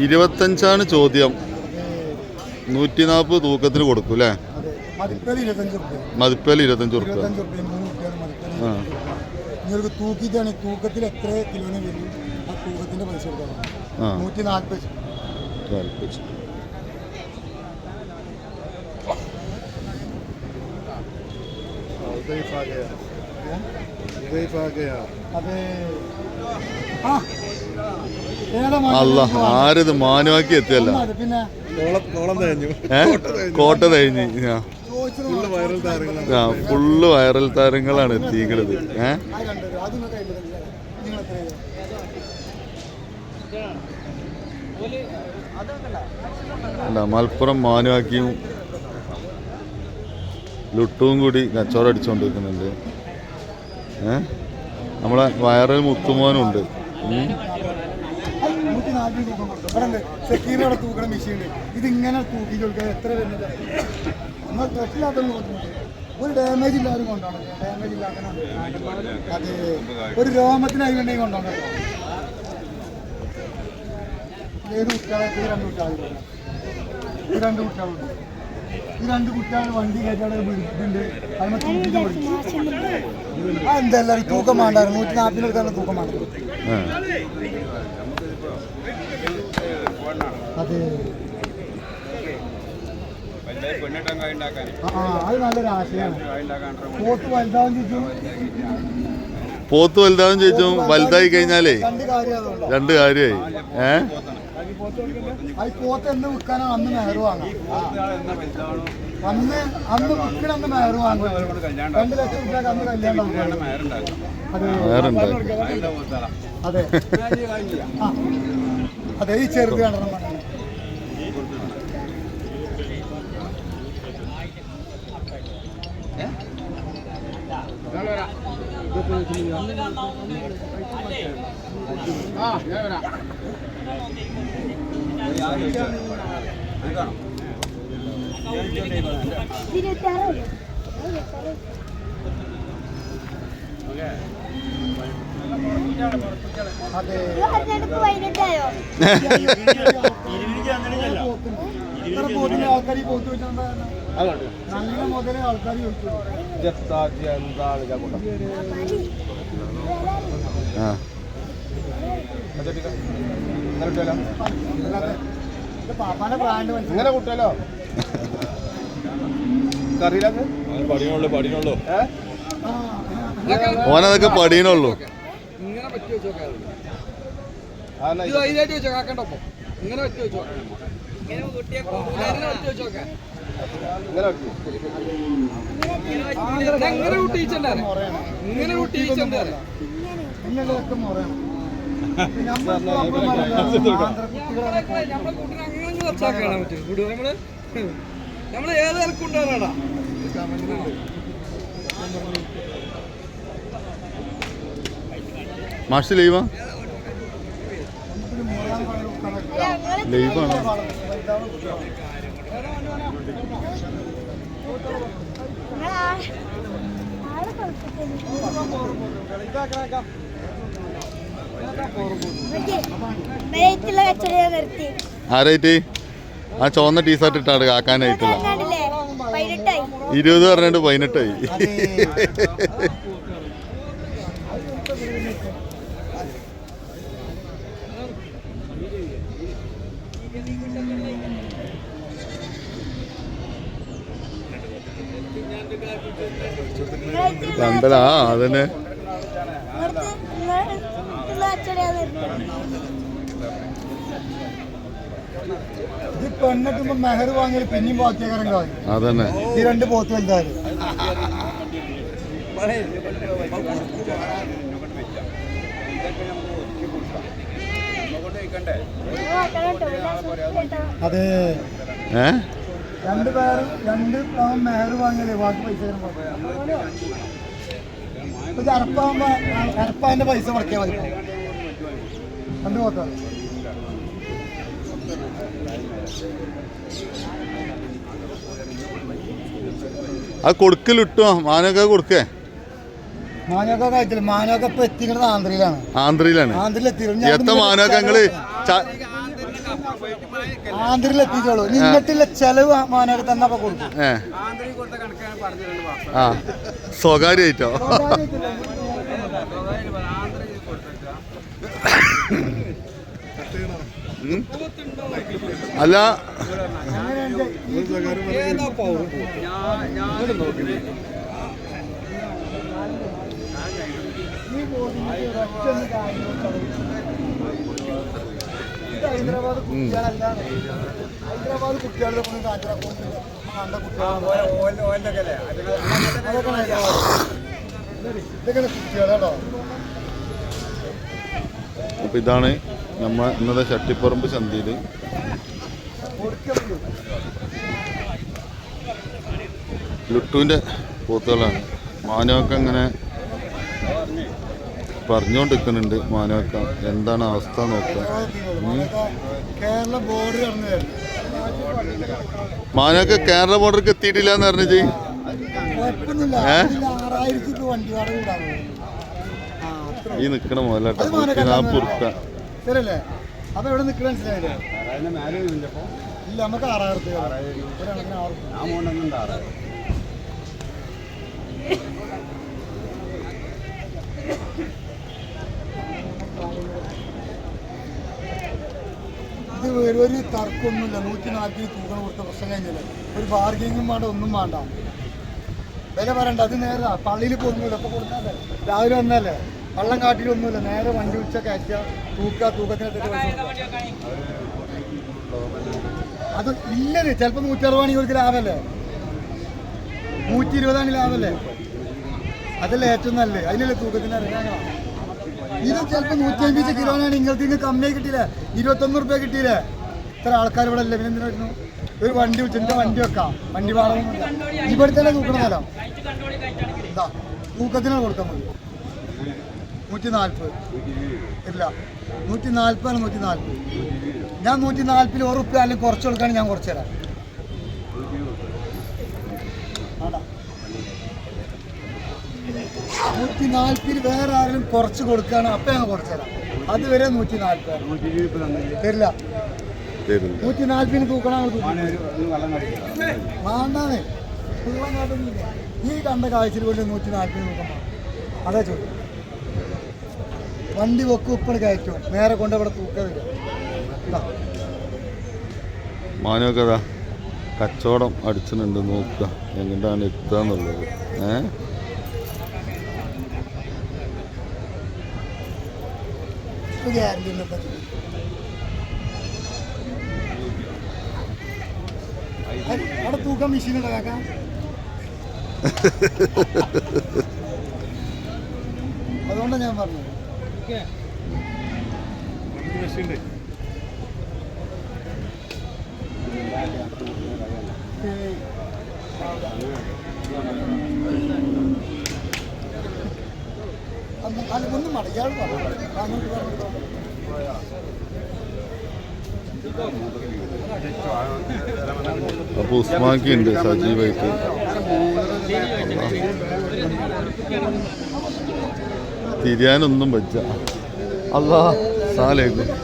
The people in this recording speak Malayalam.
ഇരുപത്തഞ്ചാണ് ചോദ്യം. നൂറ്റി നാൽപ്പത് തൂക്കത്തിന് കൊടുക്കും അല്ലേ? മതിപ്പേൽ ഇരുപത്തഞ്ച് മതിപ്പേൽ ആ. നിങ്ങൾക്ക് തൂക്കിയിട്ടാണ് തൂക്കത്തിൽ എത്ര കിലോന് വരും? ആ തൂക്കത്തിന്റെ പൈസ കൊടുക്കണം ആ. നൂറ്റി നാൽപ്പത്. താല്പര്യം അതെ. ആ. ഏതാ മോഡൽ? അല്ല ആരത് മാനുവാക്കി എത്തിയല്ല. കോട്ട കഴിഞ്ഞ് ആ. ഫുള്ള് വൈറൽ താരങ്ങളാണ് എത്തിക്കുന്നത് ഏ? അല്ല മലപ്പുറം മാനുവാക്കിയും ലുട്ടും കൂടി കച്ചവടം അടിച്ചുകൊണ്ടിരിക്കുന്നുണ്ട് ഏ? നമ്മളെ വൈറൽ മുത്തുമോനുണ്ട്. നാൽപ്പത് തൂക്കം കൊടുക്കും. ഇവിടെ തൂക്കണ മെഷീൻ ഇതിങ്ങനെ തൂക്കി കൊടുക്കുക. എത്ര വരുന്നത്? നമ്മൾ കൊടുക്കുന്നുണ്ട് ഒരു ഡാമേജ് ഇല്ലാതെ കൊണ്ടാണ് ഡാമേജ് ഇല്ലാത്ത അതെ ഒരു രോമത്തിനായി വേണ്ടെങ്കിൽ കൊണ്ടാണ്. ഏത് കുട്ടികളെ രണ്ട് കുട്ടികളുണ്ട് ഈ രണ്ട് കുട്ടികളുണ്ട് ഈ രണ്ട് കുട്ടികൾ വണ്ടി കയറ്റാതെ എല്ലാവരും തൂക്കം വേണ്ടായിരുന്നു. നൂറ്റി നാൽപ്പതിന് തൂക്കം ആ. അതെ. ആ, അത് നല്ലൊരു ആശയമാണ്. പോത്ത് വലുതാവും ചോദിച്ചു പോത്ത് വലുതാവും ചോദിച്ചു വലുതായി കഴിഞ്ഞാലേ രണ്ട് കാര്യം അതുകൊണ്ട് രണ്ട് കാര്യമായി. ഏ? അത് പോത്ത് എന്ന് വിൽക്കാനോ അന്ന് മെഹർ വാങ്ങാം? അന്ന് അന്ന് വിൽക്കണ അന്ന് മെഹർ വാങ്ങും. രണ്ട് ലക്ഷം രൂപ അന്ന് കല്യാണം. അതെ. വേറുണ്ട് അതെ. ഈ ചെറുത് കണ്ടണം അതെ പതിനെട്ടായോ ഇത്ര പോത്തിന് ആൾക്കാർ പോത്ത് വെച്ചാൽ ഇത് ഇങ്ങനെ കൂട്ടല്ലോ കറിയിലൊക്കെ ആ, ഓനതൊക്കെ പഠിയണുള്ളൂ ഇങ്ങനെ പറ്റി വെച്ചോ ഇത് ഇങ്ങനെ പറ്റി വെച്ചോ. ഇങ്ങനെ ഇങ്ങനെ ഇങ്ങനെയൊക്കെ മുറയാണ്. നമ്മൾ ഏത് ഇറക്കുണ്ടാകാടാ മാഷ് ലീവാ? ലൈവാണ്. ആരായിട്ട് ആ ചുവന്ന ടീഷർട്ട് ഇട്ടാണ് കാക്കാനായിട്ടുള്ള ഇരുപത് പറഞ്ഞിട്ട് പതിനെട്ടായി. കച്ചവടം നിർത്തി ഇത് പെണ്ണിട്ടുമ്പോ മെഹർ വാങ്ങിയാൽ പിന്നെയും ബാക്കിയാക്കാരം കാര്യം അതന്നെ. ഈ രണ്ട് പോത്ത് വലുതായാലും അതെ ഏ? രണ്ട് പേർ രണ്ട് പവൻ മെഹർ വാങ്ങിയാലേ ബാക്കി പൈസ. ഇപ്പൊ അരപ്പാന്റെ പൈസ മുടക്കിയാൽ മതി. രണ്ട് പോത്ത അത് കൊടുക്കലിട്ടോ മാനൊക്കെ കൊടുക്കേ? മാനൊക്കെ കഴിച്ചില്ല. മാനൊക്കെ ഇപ്പൊ എത്തിക്കുന്നത് ആന്ധ്രയിലാണ്. ആന്ധ്രയിലാണ്. ആന്ധ്രയിലെത്തി. എത്ര മാനൊക്കെ ഞങ്ങൾ ആന്ധ്രയിൽ നിങ്ങട്ടില്ല ചെലവ് മാനൊക്കെ തന്നപ്പോ കൊടുക്കും. ഏ. കൊടുത്ത കണക്കാണ് പറഞ്ഞിട്ടുണ്ട് ആ. സ്വകാര്യമായിട്ടോ? ഉം. അല്ല. ഈ ബോർഡിന്റെ കാര്യം ഇത് ഹൈദരാബാദ് കുട്ടികളല്ല ഹൈദരാബാദ് കുട്ടികളുടെ കൊണ്ട് കാഞ്ചറ കണ്ട കുട്ടികളാണ്. അതൊക്കെ ഹൈദരാബാദ് ഇതൊക്കെ കുട്ടികളാട്ടോ. അപ്പൊ ഇതാണ് നമ്മ ഇന്നത്തെ ചട്ടിപ്പറമ്പ് ചന്തയിൽ ലുട്ടുവിന്റെ ലുട്ടുവിന്റെ പോത്തുകളാണ്. മാനവക്ക ഇങ്ങനെ പറഞ്ഞുകൊണ്ടിരിക്കുന്നുണ്ട് മാനവക്ക. എന്താണ് അവസ്ഥ നോക്കുക മാനവക്ക കേരള ബോർഡർക്ക് എത്തിയിട്ടില്ല എന്ന് പറഞ്ഞു ചെയ് കുഴപ്പമൊന്നുമില്ല. ഏ? ഇതിൽ ആറായിരത്തി വണ്ടി വാടക കൂടാണ് ആ ഈ നിക്കണ മുതലാട്ടോ. നാൽപ്പത് അപ്പൊ എവിടെ മനസ്സിലായില്ലേ? ഇല്ല നമുക്ക് ആറായിരത്തി ആറായിരം. ഇത് വേറെ ഒരു തർക്കമൊന്നുമില്ല. നൂറ്റി നാൽപ്പത് തൂക്കം കൊടുത്ത പ്രശ്നം കഴിഞ്ഞില്ല? ഒരു ബാർഗിങ്ങും വേണ്ട ഒന്നും വേണ്ട. വില പറയണ്ട. അത് നേരെ പള്ളിയിൽ പോകുന്നില്ല. അപ്പൊ കൊടുത്താലേ? രാവിലെ വന്നല്ലേ? വള്ളം കാട്ടിലൊന്നുമില്ല നേരെ വണ്ടി ഉച്ച കയറ്റുക. തൂക്കുക. തൂക്കത്തിനൊക്കെ അത് ഇല്ലത്. ചിലപ്പോൾ നൂറ്റി അറുപതാണെങ്കിൽ ഇവർക്ക് ലാഭമല്ലേ നൂറ്റി ഇരുപതാണ് ലാഭമല്ലേ അതല്ലേ ഏറ്റവും നല്ലത്. അതിനല്ലേ തൂക്കത്തിന് ഇറങ്ങാനാ ഇത് ചിലപ്പോൾ നൂറ്റി അമ്പത് കിലോനാണ് നിങ്ങൾക്ക് ഇങ്ങ് കമ്മിയായി കിട്ടിയില്ലേ? ഇരുപത്തൊന്ന് റുപ്യ ഇത്ര ആൾക്കാർ ഇവിടെ അല്ലേ പിന്നെ എന്തിനായിരുന്നു? ഒരു വണ്ടി ഉച്ചന്റെ വണ്ടി വെക്കാം. വണ്ടി വാടകയൊന്നുമില്ല ഇവിടെ തന്നെ തൂക്കണം എന്താ തൂക്കത്തിനാണ് കൊടുക്കാൻ മതി നൂറ്റി നാൽപ്പത് ഇല്ല നൂറ്റി നാൽപ്പതാണ് നൂറ്റി നാൽപ്പത് ഞാൻ നൂറ്റി നാൽപ്പതിൽ ഒരു റുപ്യ അല്ലെങ്കിൽ കുറച്ച് കൊടുക്കുകയാണെങ്കിൽ ഞാൻ കുറച്ച് തരാം. വേണ്ട. നൂറ്റി നാൽപ്പതിൽ വേറെ ആരെങ്കിലും കുറച്ച് കൊടുക്കുകയാണ്? അപ്പം ഞങ്ങൾ കുറച്ച് തരാം. അതുവരെ നൂറ്റി നാൽപ്പത് തരില്ല. നൂറ്റി നാൽപ്പതിന് തൂക്കണം വേണ്ടാന്നേ. വെള്ളം കാട്ടൊന്നുമില്ല ഈ കണ്ട കാഴ്ചയിൽ കൊണ്ട് നൂറ്റി നാൽപ്പത് തൂക്കണം. അതാ ചോദ്യം. വണ്ടി വെക്കും ഇപ്പോൾ കയറ്റും. നേരെ കൊണ്ട് ഇവിടെ തൂക്കമില്ല ഇതാ. മാനവക്കഥ കച്ചവടം അടിച്ചിട്ടുണ്ട്. നോക്കുക. എങ്ങോട്ടാണ് എത്തുക എന്നുള്ളത്. ഏ? ഇപ്പം ഇല്ല. അത് അവിടെ തൂക്കം മെഷീൻ ഉണ്ടാക്കാം അതുകൊണ്ടാണ് ഞാൻ പറഞ്ഞത് ഏയ്. അല്ല, ഒന്നും അപ്പൊ ഉസ്മാക്കി ഉണ്ട് സജീവായിട്ട്. തിരിയാനൊന്നും പറ്റ അല്ലാ സാലേക്കും.